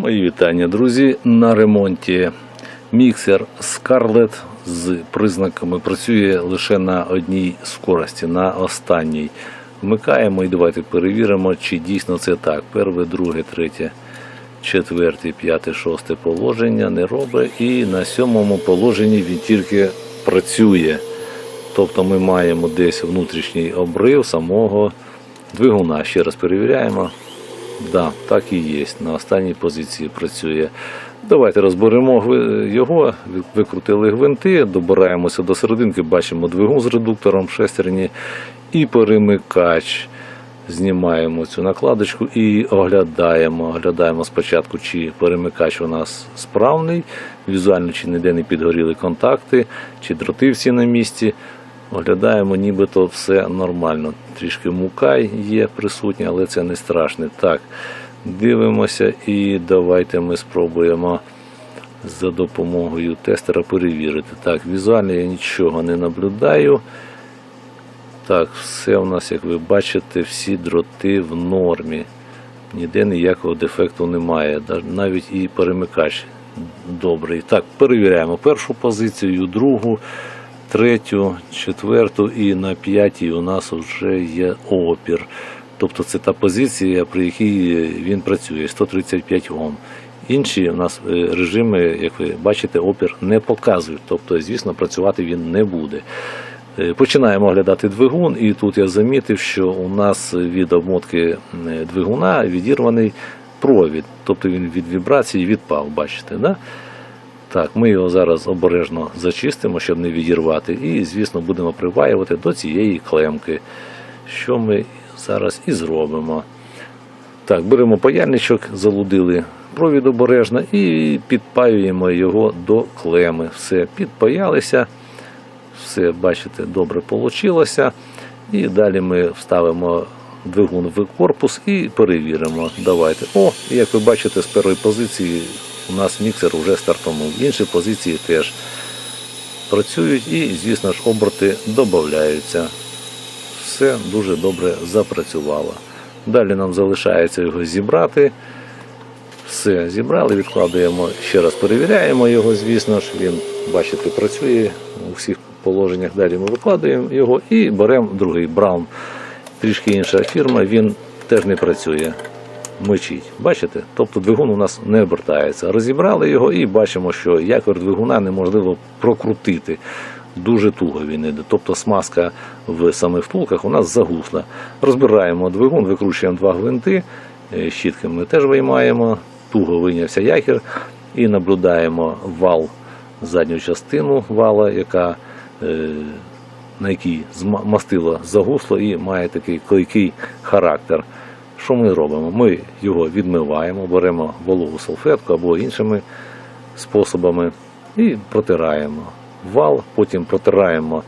Мої вітання, друзі. На ремонті міксер Scarlett з признаками працює лише на одній скорості, на останній. Вмикаємо і давайте перевіримо, чи дійсно це так. Перше, друге, третє, четверте, п'яте, шосте положення не робить. І на сьомому положенні він тільки працює. Тобто ми маємо десь внутрішній обрив самого двигуна. Ще раз перевіряємо. Да, так і є. На останній позиції працює. Давайте розберемо його, викрутили гвинти, добираємося до серединки, бачимо двигун з редуктором шестерні і перемикач. Знімаємо цю накладочку і оглядаємо. Оглядаємо спочатку, чи перемикач у нас справний, візуально чи ніде не підгоріли контакти, чи дроти всі на місці. Оглядаємо, нібито все нормально. Трішки мукай є присутня, але це не страшне. Так, дивимося і давайте ми спробуємо за допомогою тестера перевірити. Так, візуально я нічого не наблюдаю. Так, все у нас, як ви бачите, всі дроти в нормі. Ніде ніякого дефекту немає. Навіть і перемикач добрий. Так, перевіряємо першу позицію, другу, третю, четверту і на п'ятій у нас вже є опір. Тобто це та позиція, при якій він працює 135 Ом. Інші у нас е, режими, як ви бачите, опір не показують. Тобто, звісно, працювати він не буде. Е, Починаємо оглядати двигун, і тут я замітив, що у нас від обмотки е, двигуна відірваний провід, тобто він від вібрації відпав, бачите, да? Так, ми його зараз обережно зачистимо, щоб не відірвати, і, звісно, будемо приваювати до цієї клемки, що ми зараз і зробимо. Так, беремо паяльничок, залудили провід обережно і підпаюємо його до клеми. Все, підпаялися. Все, бачите, добре вийшло. І далі ми вставимо двигун в корпус і перевіримо. Давайте. О, як ви бачите, з першої позиції у нас міксер вже стартанув. Інші позиції теж працюють і, звісно ж, оберти додаються. Все дуже добре запрацювало. Далі нам залишається його зібрати. Все, зібрали, відкладаємо, ще раз перевіряємо його, звісно ж. Він, бачите, працює у всіх положеннях. Далі ми викладаємо його і беремо другий Браун. Трішки інша фірма, він теж не працює. Мичить. Бачите? Тобто двигун у нас не обертається. Розібрали його і бачимо, що якор двигуна неможливо прокрутити. Дуже туго він іде. Тобто смазка в самих втулках у нас загусла. Розбираємо двигун, викручуємо два гвинти, е, щітки ми теж виймаємо, туго вийнявся якір і наблюдаємо вал, задню частину вала, яка, е, на якій мастило загусло і має такий клейкий характер. Що ми робимо? Ми його відмиваємо, беремо вологу салфетку або іншими способами і протираємо вал, потім протираємо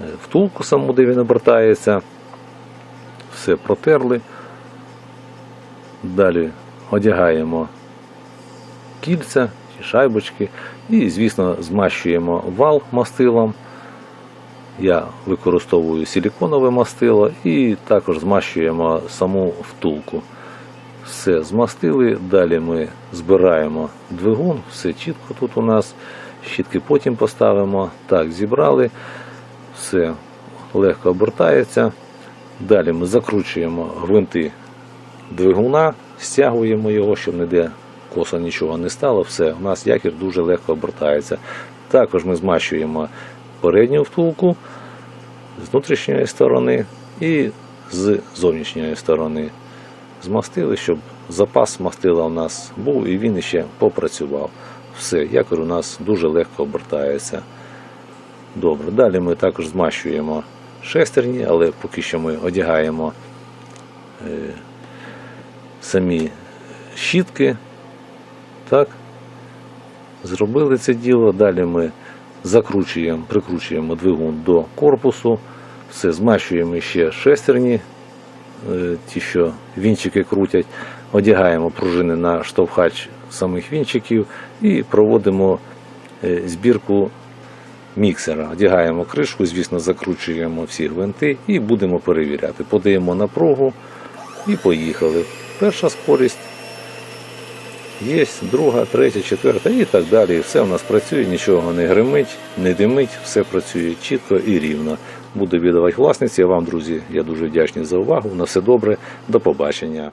е, втулку саму, де він обертається. Все протерли. Далі одягаємо кільця чи шайбочки і, звісно, змащуємо вал мастилом. Я використовую силіконове мастило і також змащуємо саму втулку. Все змастили, далі ми збираємо двигун, все чітко тут у нас. Щітки потім поставимо. Так, зібрали, все легко обертається. Далі ми закручуємо гвинти двигуна, стягуємо його, щоб ніде косо нічого не стало. Все, у нас якір дуже легко обертається. Також ми змащуємо передню втулку з внутрішньої сторони і з зовнішньої сторони. Змастили, щоб запас мастила у нас був і він ще попрацював. Все, якор у нас дуже легко обертається. Добре, далі ми також змащуємо шестерні, але поки що ми одягаємо е, самі щітки. Так. Зробили це діло. Далі ми закручуємо, прикручуємо двигун до корпусу, все, змащуємо ще шестерні, е, ті, що вінчики крутять, одягаємо пружини на штовхач самих вінчиків і проводимо е, збірку міксера. Одягаємо кришку, звісно, закручуємо всі гвинти і будемо перевіряти. Подаємо напругу і поїхали. Перша скорість Є друга, третя, четверта і так далі. Все у нас працює, нічого не гримить, не димить, все працює чітко і рівно. Буду віддавати власниці. Вам, друзі, я дуже вдячний за увагу. На все добре, до побачення.